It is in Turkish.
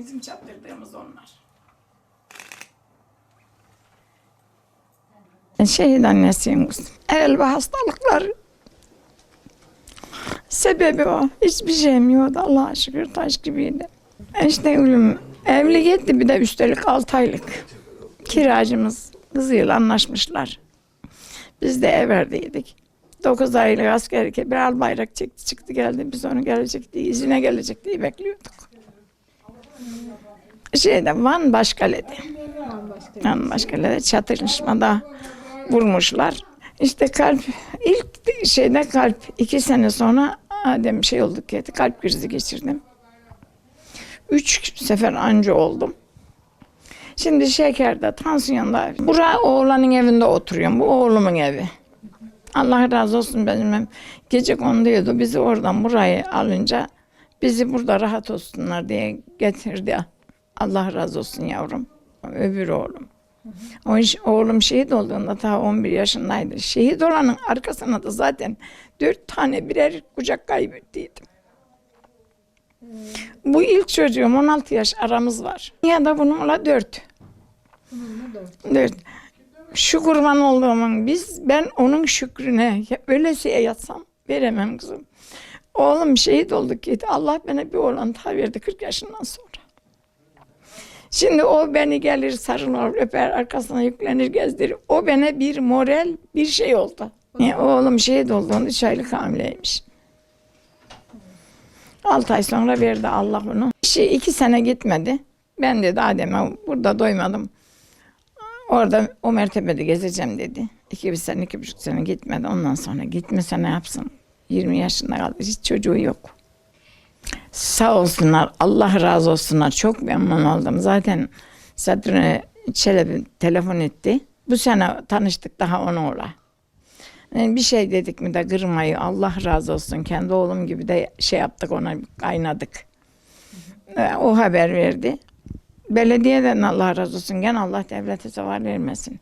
Bizim çaptırdığımız onlar. Şehit annesiyim kızım. El ve hastalıklar sebebi o. Hiçbir şeyim yoktu Allah'a şükür taş gibiydi. İşte ölüm evli gitti bir de üstelik 6 aylık. Kiracımız kızıyla anlaşmışlar. Biz de ev verdiydik. 9 aylık askerlik bir al bayrak çekti çıktı geldi. Biz onu gelecek diye izine gelecek diye bekliyorduk. Şeyde Van Başkale'de. Van Başkale'de çatışmada vurmuşlar. İşte kalp ilk şeyde kalp iki sene sonra Adem şey olduk ki kalp krizi geçirdim. Üç sefer anca oldum. Şimdi şekerde, tansiyonda. Bura oğlanın evinde oturuyorum. Bu oğlumun evi. Allah razı olsun benim hem gece konduyordu. Bizi oradan burayı alınca bizi burada rahat olsunlar diye getirdi. Allah razı olsun yavrum. Öbür oğlum. O iş, oğlum şehit olduğunda ta 11 yaşındaydı. Şehit olanın arkasına da zaten dört tane birer kucak kaybettiydim. Bu ilk çocuğum 16 yaş aramız var. Ya da bununla dört. Dört. Şu kurban olduğumun biz ben onun şükrüne öylesiye yatsam veremem kızım. Oğlum şehit olduk gitti. Allah bana bir oğlan daha verdi 40 yaşından sonra. Şimdi o beni gelir sarılır öper arkasına yüklenir gezdirir. O bana bir moral bir şey oldu. Yani oğlum şehit olduğunda üç aylık hamileymiş. Altı ay sonra verdi Allah bunu. Şey, iki sene gitmedi. Ben dedi Adem'e burada doymadım. Orada o mertebede gezeceğim dedi. İki bir sene, iki buçuk sene gitmedi. Ondan sonra gitmese ne yapsın? 20 yaşında kaldı. Hiç çocuğu yok. Sağ olsunlar. Allah razı olsunlar. Çok memnun oldum. Zaten Sadri Çelebi telefon etti. Bu sene tanıştık daha ona ola. Yani bir şey dedik mi de kırmayı Allah razı olsun. Kendi oğlum gibi de şey yaptık ona kaynadık. Ee, O haber verdi. Belediyeden Allah razı olsun. Gene Allah devlete zeval vermesin.